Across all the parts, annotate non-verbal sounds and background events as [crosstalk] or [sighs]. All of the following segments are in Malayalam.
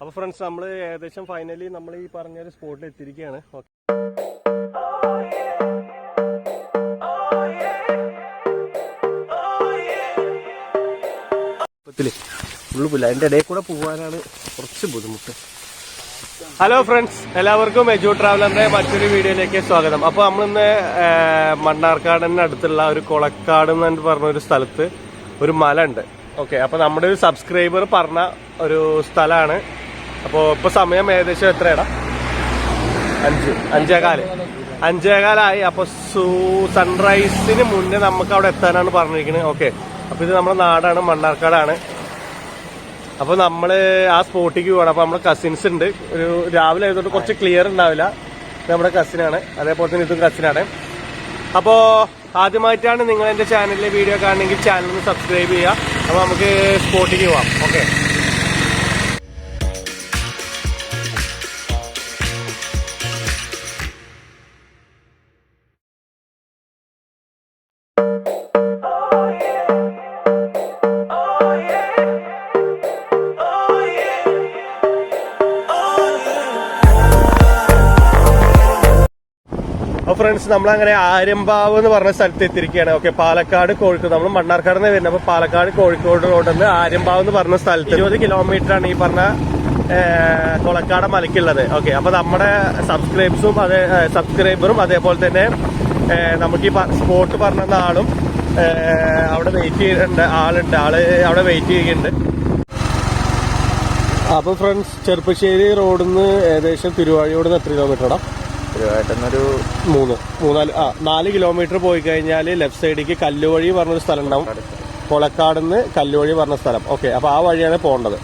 അപ്പോൾ ഫ്രണ്ട്സ് നമ്മൾ ഏകദേശം ഫൈനലി നമ്മൾ ഈ പറഞ്ഞ ഒരു സ്പോട്ടിൽ എത്തിയിരിക്കുകയാണ് ഓക്കെ പുല്ല. അതിന്റെ ഇടയിൽ കൂടെ പോകാനാണ് കുറച്ച് ബുദ്ധിമുട്ട്. ഹലോ ഫ്രണ്ട്സ് എല്ലാവർക്കും എജു ട്രാവലറിന്റെ മറ്റൊരു വീഡിയോയിലേക്ക് സ്വാഗതം. അപ്പോൾ നമ്മളിന്ന് മണ്ണാർക്കാടിന് അടുത്തുള്ള ഒരു കൊളക്കാട് എന്ന് പറഞ്ഞ ഒരു സ്ഥലത്ത് ഒരു മല ഉണ്ട് ഓക്കെ അപ്പോൾ നമ്മുടെ ഒരു സബ്സ്ക്രൈബർ പറഞ്ഞ ഒരു സ്ഥലമാണ് അപ്പോൾ ഇപ്പോൾ സമയം ഏകദേശം എത്രയാടാ? അഞ്ച്. അഞ്ചേകാൽ. അഞ്ചേകാലായി. അപ്പോൾ സൂ സൺറൈസിന് മുന്നേ നമുക്ക് അവിടെ എത്താനാണ് പറഞ്ഞിരിക്കുന്നത് ഓക്കെ അപ്പോൾ ഇത് നമ്മുടെ നാടാണ് മണ്ണാർക്കാടാണ്. അപ്പൊ നമ്മൾ ആ സ്പോട്ടിലേക്ക് പോകണം അപ്പൊ നമ്മുടെ കസിൻസ് ഉണ്ട്. ഒരു രാവിലെ ആയതുകൊണ്ട് കുറച്ച് ക്ലിയർ ഉണ്ടാവില്ല. നമ്മുടെ കസിനാണ് അതേപോലെ തന്നെ ഇതും കസിനാണ് അപ്പോ ആദ്യമായിട്ടാണ് നിങ്ങൾ എന്റെ ചാനലിലെ വീഡിയോ കാണണമെങ്കിൽ ചാനൽ ഒന്ന് സബ്സ്ക്രൈബ് ചെയ്യുക. അപ്പൊ നമുക്ക് സ്പോട്ടിലേക്ക് പോവാം. ഓക്കെ അപ്പൊ ഫ്രണ്ട്സ് നമ്മളങ്ങനെ ആര്യമ്പാവ് എന്ന് പറഞ്ഞ സ്ഥലത്ത് എത്തിയിരിക്കുകയാണ്. ഓക്കെ പാലക്കാട് കോഴിക്കോട്. നമ്മൾ മണ്ണാർക്കാട് നിന്ന് വരുന്നത്. അപ്പൊ പാലക്കാട് കോഴിക്കോട് റോഡിൽ നിന്ന് ആര്യമ്പാവ് എന്ന് പറഞ്ഞ സ്ഥലത്ത് ഇരുപത് കിലോമീറ്റർ ആണ് ഈ പറഞ്ഞ കൊളക്കാട മലയ്ക്കുള്ളത്. ഓക്കെ അപ്പൊ നമ്മുടെ സബ്സ്ക്രൈബ്സും അതേ സബ്സ്ക്രൈബറും അതേപോലെ തന്നെ നമുക്ക് ഈ സ്പോട്ട് പറഞ്ഞ ആളും അവിടെ വെയിറ്റ് ചെയ്യുന്നുണ്ട് ആളുണ്ട്. ആൾ അവിടെ വെയിറ്റ് ചെയ്യുന്നുണ്ട്. അപ്പൊ ഫ്രണ്ട്സ് ചെറുപ്പശ്ശേരി റോഡിൽ നിന്ന് ഏകദേശം തിരുവാഴിയോട് നിന്ന് എത്ര കിലോമീറ്ററാടാ തിരുവായിട്ടെന്നൊരു മൂന്ന്. മൂന്നാൽ. ആ നാല് കിലോമീറ്റർ പോയി കഴിഞ്ഞാൽ ലെഫ്റ്റ് സൈഡിലേക്ക് കല്ലുവഴി പറഞ്ഞൊരു സ്ഥലം ഉണ്ടാവും കൊളക്കാട് നിന്ന് കല്ലുവഴി പറഞ്ഞ സ്ഥലം. ഓക്കെ അപ്പൊ ആ വഴിയാണ് പോകേണ്ടത്.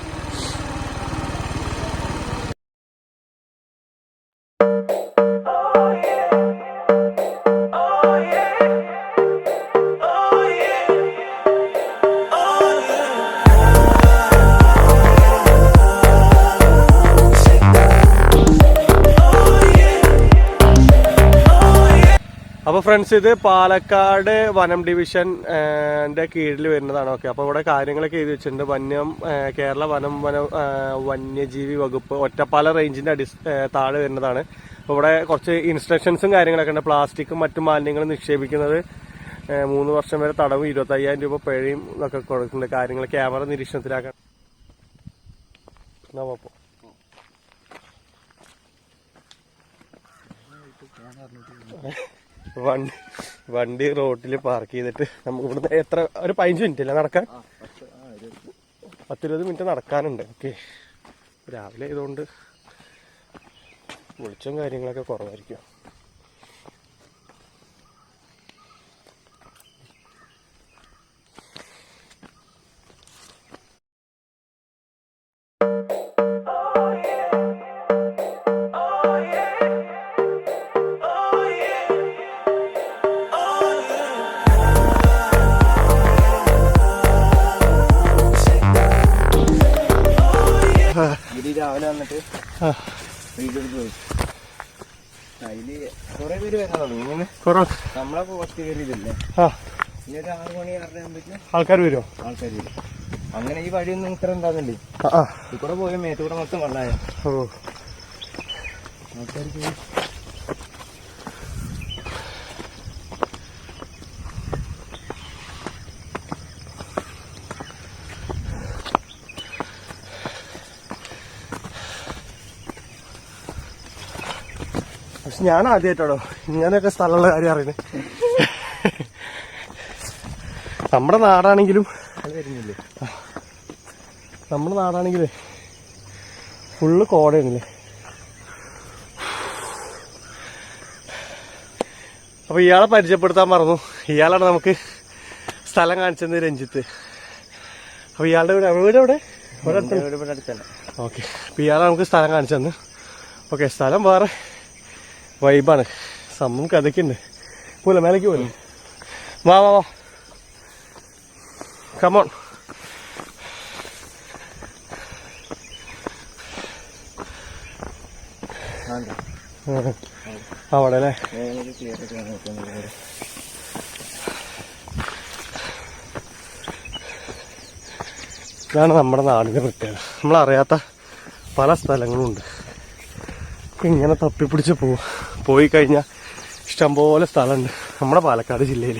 അപ്പൊ ഫ്രണ്ട്സ് ഇത് പാലക്കാട് വനം ഡിവിഷൻ ന്റെ കീഴിൽ വരുന്നതാണ്. ഓക്കെ അപ്പൊ ഇവിടെ കാര്യങ്ങളൊക്കെ എഴുതി വെച്ചിട്ടുണ്ട്. വന്യം കേരള വനം വന വന്യജീവി വകുപ്പ് ഒറ്റപ്പാല റേഞ്ചിന്റെ അടി താഴെ വരുന്നതാണ്. അപ്പൊ ഇവിടെ കുറച്ച് ഇൻസ്ട്രക്ഷൻസും കാര്യങ്ങളൊക്കെ ഉണ്ട്. പ്ലാസ്റ്റിക്കും മറ്റു മാലിന്യങ്ങളും നിക്ഷേപിക്കുന്നത് മൂന്ന് വർഷം വരെ തടവും ഇരുപത്തി അയ്യായിരം രൂപ പിഴയും ഒക്കെ കൊടുക്കുന്നുണ്ട്. കാര്യങ്ങൾ ക്യാമറ നിരീക്ഷണത്തിലാക്കാൻ പോ. വണ്ടി വണ്ടി റോട്ടിൽ പാർക്ക് ചെയ്തിട്ട് നമുക്ക് ഇവിടുന്ന് എത്ര ഒരു പതിനഞ്ച് മിനിറ്റ് അല്ലേ നടക്കാൻ? പത്തിരുപത് മിനിറ്റ് നടക്കാനുണ്ട്. ഓക്കെ രാവിലെ ആയതുകൊണ്ട് വെളിച്ചം കാര്യങ്ങളൊക്കെ കുറവായിരിക്കും. അതിൽ കുറെ പേര് വരാൻ തുടങ്ങി ഇങ്ങനെ കുറവ് നമ്മളെ ഇനി ഒരു ആറ് മണി ആറര ആകുമ്പോഴേക്കും ആൾക്കാർ വരുമോ ആൾക്കാർ വരും അങ്ങനെ ഈ വഴിയൊന്നും ഇത്ര ഉണ്ടാകുന്നില്ലേ കൂടെ പോയ മേത്തൂടെ മൊത്തം വെള്ളമായ ആൾക്കാർ ഞാൻ ആദ്യമായിട്ടാണോ ഇങ്ങനെയൊക്കെ സ്ഥലമുള്ള കാര്യം അറിയുന്നത് നമ്മുടെ നാടാണെങ്കിലും നമ്മുടെ നാടാണെങ്കിലേ ഫുള്ള് കോടയാണല്ലേ? അപ്പൊ ഇയാളെ പരിചയപ്പെടുത്താൻ പറഞ്ഞു ഇയാളാണ് നമുക്ക് സ്ഥലം കാണിച്ചത് രഞ്ജിത്ത്. അപ്പൊ ഇയാളുടെ വീട് വീട് എവിടെ? ഓക്കെ. അപ്പൊ ഇയാളെ നമുക്ക് സ്ഥലം കാണിച്ചു തന്നു ഓക്കെ സ്ഥലം വേറെ. വൈബാണ്. സംഭവം കഥയ്ക്കുണ്ട്. പോലെ മേലേക്ക് പോലെ വാ വാ വാ. കമോൺ അവിടെ അല്ലേ? ഇതാണ് നമ്മുടെ നാടിന്റെ പ്രത്യേകത. നമ്മളറിയാത്ത പല സ്ഥലങ്ങളും ഉണ്ട് ഇങ്ങനെ തപ്പിപ്പിടിച്ച് പോവും. പോയി കഴിഞ്ഞാൽ ഇഷ്ടംപോലെ സ്ഥലമുണ്ട് നമ്മുടെ പാലക്കാട് ജില്ലയിൽ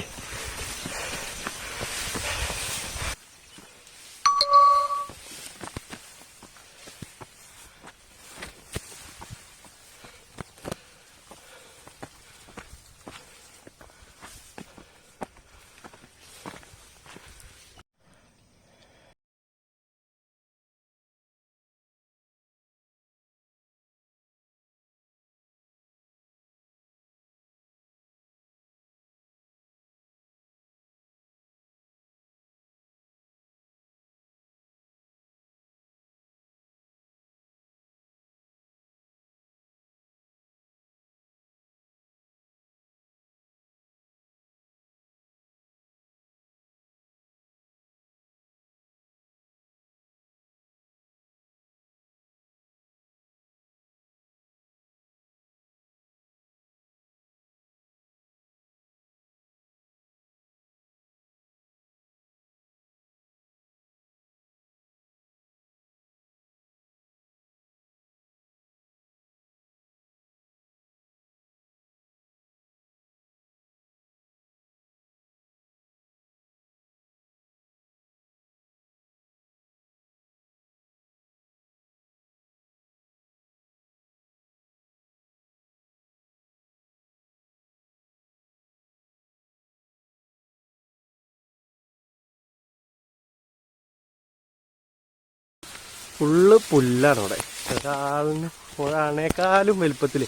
ഫുള്ള് പുല്ലാണ് അവിടെ. ഒരാളിന് ഒരാളിനേക്കാളും വലുപ്പത്തിൽ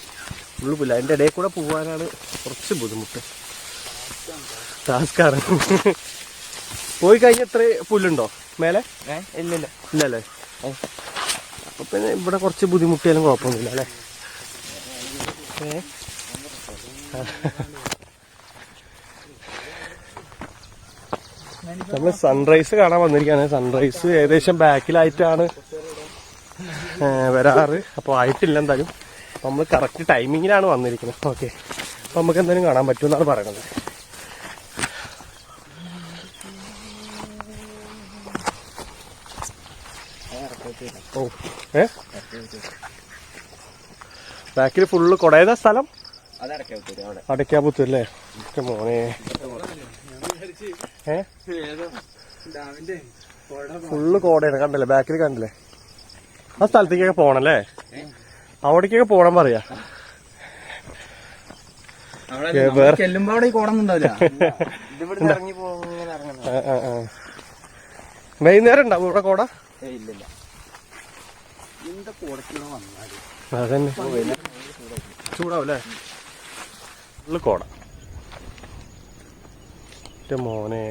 ഫുള്ള് പുല്ല. അതിന്റെ ഇടയിൽ കൂടെ പോകാനാണ് കുറച്ച് ബുദ്ധിമുട്ട്. ടാസ്കാണ് പോയി കഴിഞ്ഞ എത്ര പുല്ലുണ്ടോ? മേലെ? ഇല്ല ഇല്ലില്ല? ഇല്ലല്ലേ അപ്പൊ പിന്നെ ഇവിടെ കുറച്ച് ബുദ്ധിമുട്ടിയാലും കുഴപ്പമൊന്നുമില്ല അല്ലേ? നമ്മൾ സൺറൈസ് കാണാൻ വന്നിരിക്കുകയാണ്. സൺറൈസ് ഏകദേശം ബാക്കിലായിട്ടാണ് വരാറ്. അപ്പോൾ ആയിട്ടില്ല എന്തായാലും. നമ്മൾ കറക്റ്റ് ടൈമിങ്ങിലാണ് വന്നിരിക്കുന്നത്. ഓക്കെ അപ്പം നമുക്ക് എന്തായാലും കാണാൻ പറ്റുമെന്നാണ് പറയുന്നത് ഓ ഏ? ബാക്കിൽ ഫുള്ള് കൊടയത സ്ഥലം? അടയ്ക്കാപുത്തല്ലേ ഒക്കെ മോനെ. ഏ? ഫുള്ള് കോടയാണ്. കണ്ടല്ലേ? ബാക്കിൽ കണ്ടില്ലേ? ആ സ്ഥലത്തേക്കൊക്കെ പോണല്ലേ? അവിടേക്കൊക്കെ പോണം പറയാ. ചെല്ലുമ്പോ അവിടെ. വൈകുന്നേരം ഉണ്ടാവും ഇവിടെ കോട? ഇല്ലില്ല അതന്നെ. അല്ലേ കോട. മോനെ.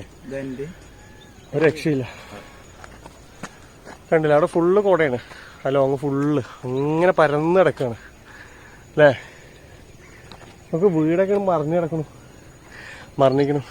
ഒരു രക്ഷയില്ല. കണ്ടില്ല അവിടെ ഫുള്ള് കോടയാണ്. ആ അങ്ങ് ഫുള്ള് അങ്ങനെ പരന്ന് കിടക്കാണ്. അല്ലേ? നമുക്ക് വീടൊക്കെ മറിഞ്ഞു കിടക്കണം മറിഞ്ഞിക്കണു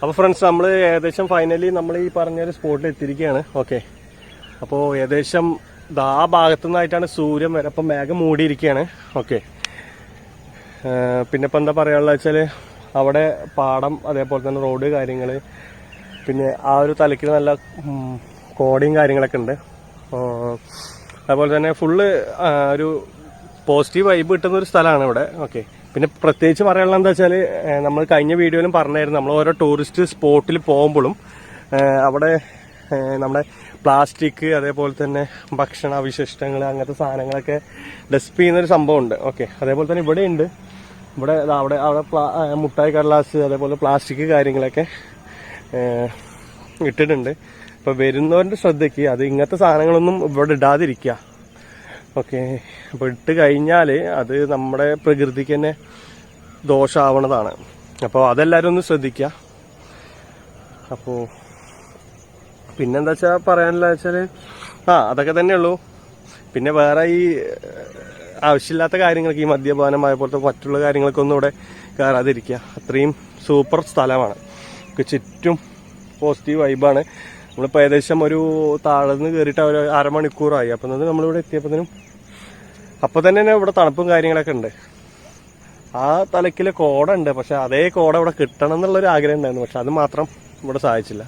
അപ്പോൾ ഫ്രണ്ട്സ് നമ്മൾ ഏകദേശം ഫൈനലി നമ്മൾ ഈ പറഞ്ഞൊരു സ്പോട്ടിൽ എത്തിയിരിക്കുകയാണ് ഓക്കെ അപ്പോൾ ഏകദേശം ആ ഭാഗത്തു നിന്നായിട്ടാണ് സൂര്യൻ വരെ അപ്പം മേഘം മൂടിയിരിക്കുകയാണ് ഓക്കെ പിന്നെ ഇപ്പം എന്താ പറയാനുള്ളത് വെച്ചാൽ അവിടെ പാടം അതേപോലെ തന്നെ റോഡ് കാര്യങ്ങൾ പിന്നെ ആ ഒരു തലയ്ക്ക് നല്ല കോടിയും കാര്യങ്ങളൊക്കെ ഉണ്ട്. അതുപോലെ തന്നെ ഫുള്ള് ഒരു പോസിറ്റീവ് വൈബ് കിട്ടുന്ന ഒരു സ്ഥലമാണ് ഇവിടെ. ഓക്കെ പിന്നെ പ്രത്യേകിച്ച് പറയാനുള്ള എന്താ വെച്ചാൽ നമ്മൾ കഴിഞ്ഞ വീഡിയോയിലും പറഞ്ഞായിരുന്നു നമ്മൾ ഓരോ ടൂറിസ്റ്റ് സ്പോട്ടിൽ പോകുമ്പോഴും അവിടെ നമ്മുടെ പ്ലാസ്റ്റിക് അതേപോലെ തന്നെ ഭക്ഷണ അവശിഷ്ടങ്ങൾ അങ്ങനത്തെ സാധനങ്ങളൊക്കെ ചെയ്യുന്ന ഒരു സംഭവമുണ്ട്. ഓക്കെ. അതേപോലെ തന്നെ ഇവിടെ ഉണ്ട്. ഇവിടെ അവിടെ അവിടെ മുട്ടായി കടലാസ് അതേപോലെ പ്ലാസ്റ്റിക് കാര്യങ്ങളൊക്കെ ഇട്ടിട്ടുണ്ട്. അപ്പോൾ വരുന്നവരുടെ ശ്രദ്ധയ്ക്ക് അത് ഇങ്ങനത്തെ സാധനങ്ങളൊന്നും ഇവിടെ ഇടാതിരിക്കുക. ഓക്കെ. അപ്പോൾ ഇട്ട് കഴിഞ്ഞാൽ അത് നമ്മുടെ പ്രകൃതിക്ക് തന്നെ ദോഷമാവണതാണ് അപ്പോൾ അതെല്ലാവരും ഒന്ന് ശ്രദ്ധിക്കുക അപ്പോൾ പിന്നെന്താ വെച്ചാൽ പറയാനുള്ള വെച്ചാൽ ആ അതൊക്കെ തന്നെ ഉള്ളൂ പിന്നെ വേറെ ഈ ആവശ്യമില്ലാത്ത കാര്യങ്ങൾക്ക് ഈ മദ്യപാനമായ പോലത്തെ മറ്റുള്ള കാര്യങ്ങൾക്കൊന്നും ഇവിടെ കയറാതിരിക്കുക അത്രയും സൂപ്പർ സ്ഥലമാണ്. ചുറ്റും പോസിറ്റീവ് വൈബാണ്. നമ്മളിപ്പോൾ ഏകദേശം ഒരു താഴ്ന്ന് കയറിയിട്ട് ഒരു അരമണിക്കൂറായി. അപ്പം നമ്മളിവിടെ എത്തിയപ്പോഴത്തേനും അപ്പോൾ തന്നെ ഇവിടെ തണുപ്പും കാര്യങ്ങളൊക്കെ ഉണ്ട്. ആ തലക്കിൽ കോട ഉണ്ട് പക്ഷെ അതേ കോട ഇവിടെ കിട്ടണം എന്നുള്ളൊരു ആഗ്രഹം ഉണ്ടായിരുന്നു. പക്ഷെ അത് മാത്രം ഇവിടെ സാധിച്ചില്ല.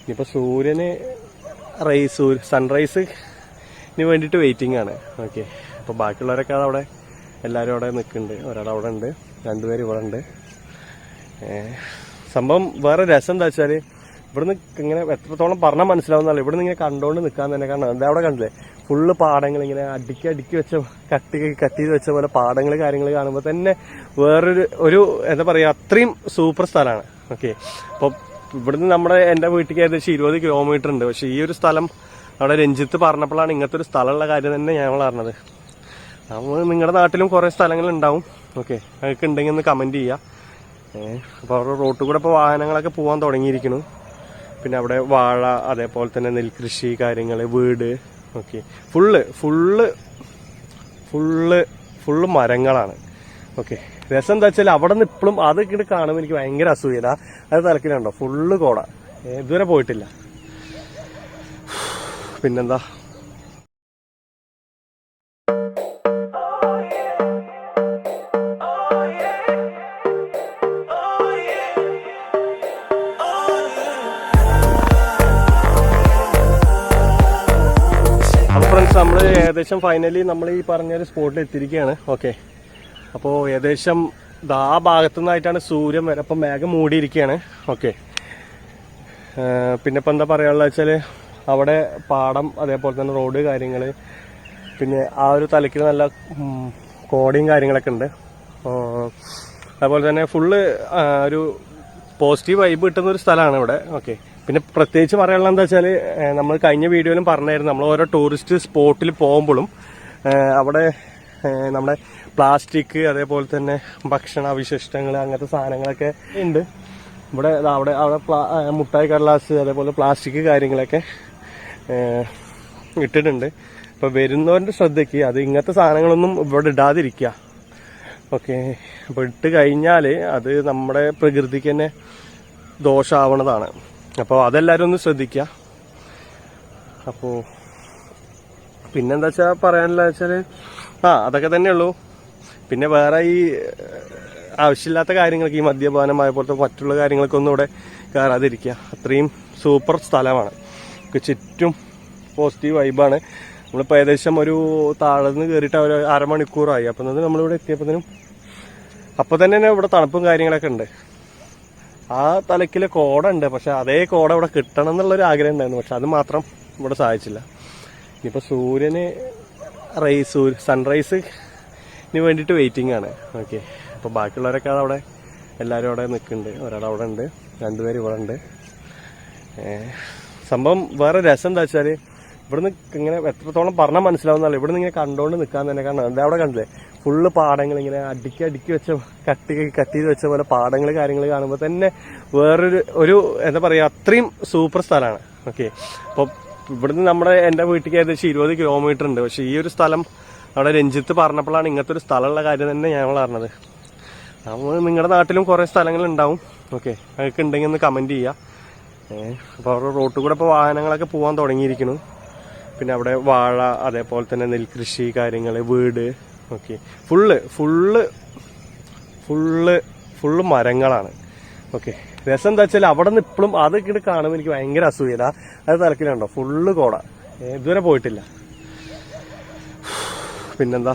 ഇനിയിപ്പോൾ സൂര്യന് റൈസ് സൺറൈസിന് വേണ്ടിയിട്ട് വെയിറ്റിംഗ് ആണ്. ഓക്കെ അപ്പോൾ ബാക്കിയുള്ളവരൊക്കെ അവിടെ എല്ലാവരും അവിടെ നിൽക്കുന്നുണ്ട്. ഒരാൾ അവിടെ ഉണ്ട്. രണ്ടുപേർ ഇവിടെ ഉണ്ട്. സംഭവം വേറെ രസം എന്താ വെച്ചാൽ ഇവിടുന്ന് ഇങ്ങനെ എത്രത്തോളം പറഞ്ഞാൽ മനസ്സിലാവുന്നല്ല ഇവിടുന്ന് ഇങ്ങനെ കണ്ടോണ്ട് നിൽക്കാൻ തന്നെ കാരണം എന്താ അവിടെ കണ്ടില്ലേ? ഫുള്ള് പാടങ്ങൾ ഇങ്ങനെ അടുക്കി അടുക്കി വെച്ച കട്ടി കട്ട് ചെയ്ത് വെച്ച പോലെ പാടങ്ങൾ കാര്യങ്ങൾ കാണുമ്പോൾ തന്നെ വേറൊരു ഒരു എന്താ പറയുക അത്രയും സൂപ്പർ സ്ഥലമാണ്. ഓക്കെ അപ്പോൾ ഇവിടുന്ന് നമ്മുടെ എന്റെ വീട്ടിലേക്ക് ഏകദേശം ഇരുപത് കിലോമീറ്റർ ഉണ്ട്. പക്ഷേ ഈ ഒരു സ്ഥലം അവിടെ രഞ്ജിത്ത് പറഞ്ഞപ്പോഴാണ് ഇങ്ങനത്തെ ഒരു സ്ഥലമുള്ള കാര്യം തന്നെ ഞങ്ങൾ അറിഞ്ഞത് നമ്മൾ നിങ്ങളുടെ നാട്ടിലും കുറേ സ്ഥലങ്ങൾ ഉണ്ടാവും. ഓക്കെ അതൊക്കെ ഉണ്ടെങ്കിൽ ഒന്ന് കമന്റ് ചെയ്യുക അപ്പോൾ അവിടെ റോട്ടിൽ കൂടെ ഇപ്പോൾ വാഹനങ്ങളൊക്കെ പോകാൻ തുടങ്ങിയിരിക്കുന്നു. പിന്നെ അവിടെ വാഴ അതേപോലെ തന്നെ നെൽകൃഷി കാര്യങ്ങൾ വീട് okay. Full full full full മരങ്ങളാണ്. ഓക്കെ. രസം എന്താ വെച്ചാൽ അവിടെ നിന്ന് ഇപ്പോഴും അത് ഇങ്ങോട്ട് കാണുമ്പോൾ എനിക്ക് ഭയങ്കര അസൂയല അത് തലക്കിലുണ്ടോ? ഫുള്ള് കോട. ഇതുവരെ പോയിട്ടില്ല. [sighs] പിന്നെന്താ? നമ്മൾ ഏകദേശം ഫൈനലി നമ്മൾ ഈ പറഞ്ഞൊരു സ്പോട്ടിൽ എത്തിയിരിക്കുകയാണ് ഓക്കെ അപ്പോൾ ഏകദേശം ആ ഭാഗത്തു നിന്നായിട്ടാണ് സൂര്യൻ വരെ അപ്പം മേഘം മൂടിയിരിക്കുകയാണ് ഓക്കെ പിന്നെ ഇപ്പം എന്താ പറയാനുള്ളത് വെച്ചാൽ അവിടെ പാടം അതേപോലെ തന്നെ റോഡ് കാര്യങ്ങൾ പിന്നെ ആ ഒരു തലയ്ക്ക് നല്ല കോടിയും കാര്യങ്ങളൊക്കെ ഉണ്ട്. അതുപോലെ തന്നെ ഫുള്ള് ഒരു പോസിറ്റീവ് വൈബ് കിട്ടുന്ന ഒരു സ്ഥലമാണ് ഇവിടെ. ഓക്കെ പിന്നെ പ്രത്യേകിച്ച് പറയാനുള്ളത് എന്താ വെച്ചാൽ നമ്മൾ കഴിഞ്ഞ വീഡിയോയിലും പറഞ്ഞായിരുന്നു നമ്മൾ ഓരോ ടൂറിസ്റ്റ് സ്പോട്ടിൽ പോകുമ്പോഴും അവിടെ നമ്മുടെ പ്ലാസ്റ്റിക് അതേപോലെ തന്നെ ഭക്ഷണ അവശിഷ്ടങ്ങൾ അങ്ങനത്തെ സാധനങ്ങളൊക്കെ ഉണ്ട്. ഇവിടെ അവിടെ അവിടെ മുട്ടായി കടലാസ് അതേപോലെ പ്ലാസ്റ്റിക് കാര്യങ്ങളൊക്കെ ഇട്ടിട്ടുണ്ട്. അപ്പൊ വരുന്നവരുടെ ശ്രദ്ധയ്ക്ക് അത് ഇങ്ങനത്തെ സാധനങ്ങളൊന്നും ഇവിടെ ഇടാതിരിക്കുക. ഓക്കെ. അപ്പോൾ ഇട്ട് കഴിഞ്ഞാൽ അത് നമ്മുടെ പ്രകൃതിക്ക് തന്നെ ദോഷമാവണതാണ് അപ്പോൾ അതെല്ലാവരും ഒന്ന് ശ്രദ്ധിക്കുക അപ്പോൾ പിന്നെന്താ വെച്ചാൽ പറയാനുള്ള വെച്ചാൽ ആ അതൊക്കെ തന്നെ ഉള്ളൂ പിന്നെ വേറെ ഈ ആവശ്യമില്ലാത്ത കാര്യങ്ങൾക്ക് ഈ മദ്യപാനമായ പോലത്തെ മറ്റുള്ള കാര്യങ്ങൾക്കൊന്നും ഇവിടെ കയറാതിരിക്കുക അത്രയും സൂപ്പർ സ്ഥലമാണ്. ചുറ്റും പോസിറ്റീവ് വൈബാണ്. നമ്മളിപ്പോൾ ഏകദേശം ഒരു താഴ്ന്ന് കയറിയിട്ട് ഒരു അരമണിക്കൂറായി. അപ്പം നമ്മളിവിടെ എത്തിയപ്പോഴത്തേനും അപ്പോൾ തന്നെ ഇവിടെ തണുപ്പും കാര്യങ്ങളൊക്കെ ഉണ്ട്. ആ തലക്കിലെ കോട ഉണ്ട് പക്ഷെ അതേ കോട ഇവിടെ കിട്ടണം എന്നുള്ളൊരു ആഗ്രഹം ഉണ്ടായിരുന്നു. പക്ഷെ അത് മാത്രം ഇവിടെ സാധിച്ചില്ല. ഇനിയിപ്പോൾ സൂര്യന് റൈസ് സൺറൈസിന് വേണ്ടിയിട്ട് വെയിറ്റിംഗ് ആണ്. ഓക്കെ അപ്പോൾ ബാക്കിയുള്ളവരൊക്കെ അവിടെ എല്ലാവരും അവിടെ നിൽക്കുന്നുണ്ട്. ഒരാൾ അവിടെ ഉണ്ട് രണ്ടുപേർ ഇവിടെ ഉണ്ട്. സംഭവം വേറെ രസം എന്താ വെച്ചാൽ ഇവിടുന്ന് ഇങ്ങനെ എത്രത്തോളം പറഞ്ഞാൽ മനസ്സിലാവുന്നല്ല ഇവിടുന്ന് ഇങ്ങനെ കണ്ടോണ്ട് നിൽക്കാൻ തന്നെ കാരണം അവിടെ കണ്ടില്ലേ? ഫുള്ള് പാടങ്ങൾ ഇങ്ങനെ അടുക്കി അടുക്കി വെച്ച കട്ടി കട്ട് ചെയ്ത് വെച്ച പോലെ പാടങ്ങൾ കാര്യങ്ങൾ കാണുമ്പോൾ തന്നെ വേറൊരു ഒരു എന്താ പറയുക അത്രയും സൂപ്പർ സ്ഥലമാണ് ഓക്കെ അപ്പോൾ ഇവിടുന്ന് നമ്മുടെ എന്റെ വീട്ടിലേക്ക് ഏകദേശം ഇരുപത് കിലോമീറ്റർ ഉണ്ട്. പക്ഷേ ഈ ഒരു സ്ഥലം അവിടെ രഞ്ജിത്ത് പറഞ്ഞപ്പോഴാണ് ഇങ്ങനത്തെ ഒരു സ്ഥലമുള്ള കാര്യം തന്നെ ഞങ്ങൾ അറിഞ്ഞത് നമ്മൾ നിങ്ങളുടെ നാട്ടിലും കുറേ സ്ഥലങ്ങൾ ഉണ്ടാവും. ഓക്കെ അതൊക്കെ ഉണ്ടെങ്കിൽ ഒന്ന് കമന്റ് ചെയ്യുക അപ്പോൾ അവിടെ റോട്ടിൽ കൂടെ ഇപ്പോൾ വാഹനങ്ങളൊക്കെ പോകാൻ തുടങ്ങിയിരിക്കുന്നു. പിന്നെ അവിടെ വാഴ അതേപോലെ തന്നെ നെൽകൃഷി കാര്യങ്ങൾ വീട് okay. Full full full full മരങ്ങളാണ്. ഓക്കെ. രസം എന്താ വെച്ചാൽ അവിടെ നിന്ന് ഇപ്പോഴും അത് ഇങ്ങോട്ട് കാണുമ്പോൾ എനിക്ക് ഭയങ്കര അസൂയല അത് തലക്കിലുണ്ടോ? ഫുള്ള് കോട. ഇതുവരെ പോയിട്ടില്ല. [sighs] പിന്നെന്താ?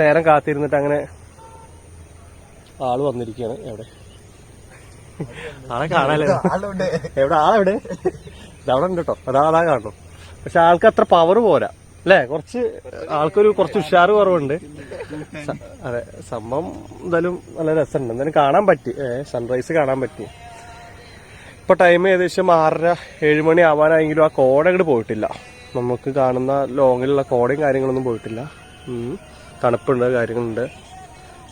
നേരം കാത്തിരുന്നിട്ട് അങ്ങനെ ആൾ വന്നിരിക്കുകയാണ് എവിടെ ആളെ കാണാല്ലേ? എവിടെ? ആളെവിടെ? ഇതവിടെ ഉണ്ട് കേട്ടോ. അതാ അതാ കാണുന്നു പക്ഷെ ആൾക്ക് അത്ര പവർ പോരാ. അല്ലേ? കുറച്ച് ആൾക്കൊരു കുറച്ച് ഉഷാറ് കുറവുണ്ട്. അതെ. സംഭവം എന്തായാലും നല്ല രസമുണ്ട്. എന്തായാലും കാണാൻ പറ്റി. സൺറൈസ് കാണാൻ പറ്റി. ഇപ്പൊ ടൈം ഏകദേശം ആറര ഏഴ് മണി ആവാനായെങ്കിലും ആ കോട അങ്ങോട്ട് പോയിട്ടില്ല. നമുക്ക് കാണുന്ന ലോങ്ങിലുള്ള കോടയും കാര്യങ്ങളൊന്നും പോയിട്ടില്ല. ഉം. തണുപ്പുണ്ട് കാര്യങ്ങളുണ്ട്.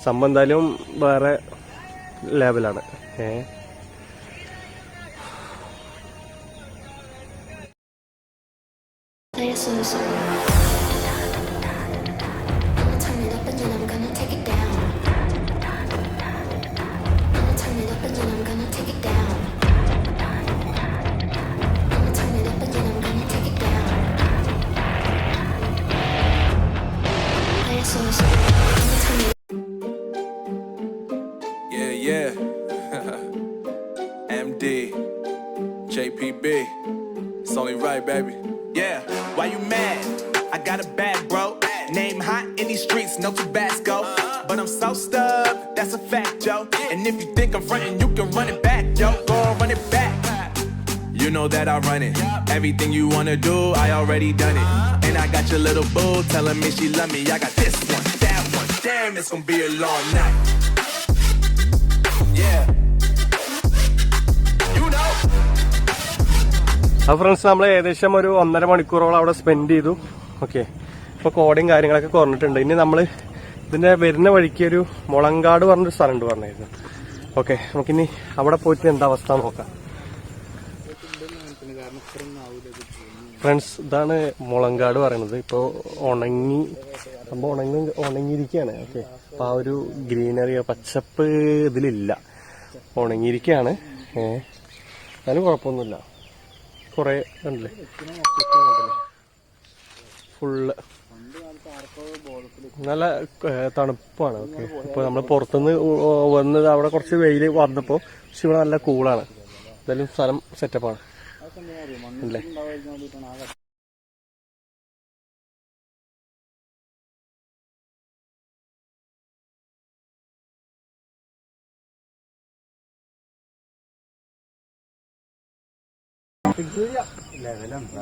സംഭവം എന്തായാലും വേറെ ലെവലാണ് ഏ? Baby. Yeah, why you mad? I got a bad bro. Name hot in these streets, no Tabasco. But I'm so stubbed, that's a fact, yo. And if you think I'm frontin', you can run it back, yo. Go on, run it back. You know that I run it. Everything you wanna do, I already done it. And I got your little boo telling me she love me. I got this one, that one. Damn, it's gonna be a long night. അപ്പോൾ ഫ്രണ്ട്സ് നമ്മൾ ഏകദേശം ഒരു ഒന്നര മണിക്കൂറോളം അവിടെ സ്പെൻഡ് ചെയ്തു. ഓക്കെ ഇപ്പോൾ കോടയും കാര്യങ്ങളൊക്കെ കുറഞ്ഞിട്ടുണ്ട്. ഇനി നമ്മൾ ഇതിന്റെ വരുന്ന വഴിക്ക് ഒരു മുളങ്കാട് പറഞ്ഞൊരു സ്ഥലമുണ്ട് പറഞ്ഞായിരുന്നു ഓക്കെ നമുക്കിനി അവിടെ പോയിട്ട് എന്താ അവസ്ഥ നോക്കാം. ഫ്രണ്ട്സ് ഇതാണ് മുളങ്കാട് പറയുന്നത്. ഇപ്പോൾ ഉണങ്ങി സംഭവം ഉണങ്ങി ഉണങ്ങിയിരിക്കുകയാണ്. ഓക്കെ അപ്പൊ ആ ഒരു ഗ്രീനറി പച്ചപ്പ് ഇതിലില്ല. ഉണങ്ങിയിരിക്കുകയാണ്. ഏഹ് അതിന് കുഴപ്പമൊന്നുമില്ല. കുറെ ഉണ്ടല്ലേ ഫുള്ള്. നല്ല തണുപ്പാണ്. ഓക്കെ. ഇപ്പൊ നമ്മൾ പുറത്തുനിന്ന് വന്നത് അവിടെ കുറച്ച് വെയിൽ വന്നപ്പോ പക്ഷെ ഇവിടെ നല്ല കൂളാണ്. എന്തായാലും സ്ഥലം സെറ്റപ്പാണ് അല്ലേ?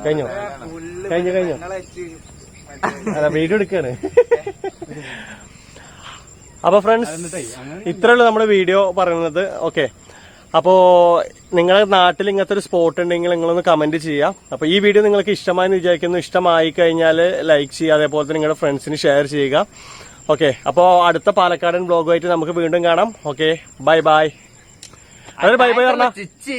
കഴിഞ്ഞോ? കഴിഞ്ഞു കഴിഞ്ഞോ. അതാ വീഡിയോ എടുക്കാണ്. അപ്പൊ ഫ്രണ്ട്സ് ഇത്രയുള്ളൂ നമ്മുടെ വീഡിയോ പറയുന്നത്. ഓക്കെ അപ്പോ നിങ്ങളുടെ നാട്ടിൽ ഇങ്ങനത്തെ ഒരു സ്പോട്ട് ഉണ്ടെങ്കിൽ നിങ്ങളൊന്ന് കമന്റ് ചെയ്യാം. അപ്പൊ ഈ വീഡിയോ നിങ്ങൾക്ക് ഇഷ്ടമായെന്ന് വിചാരിക്കുന്നു. ഇഷ്ടമായി കഴിഞ്ഞാൽ ലൈക്ക് ചെയ്യുക. അതേപോലെ തന്നെ നിങ്ങളുടെ ഫ്രണ്ട്സിന് ഷെയർ ചെയ്യുക. ഓക്കെ അപ്പോൾ അടുത്ത പാലക്കാടൻ ബ്ലോഗുമായിട്ട് നമുക്ക് വീണ്ടും കാണാം. Okay bye bye bye bye പറഞ്ഞ. ചിച്ച്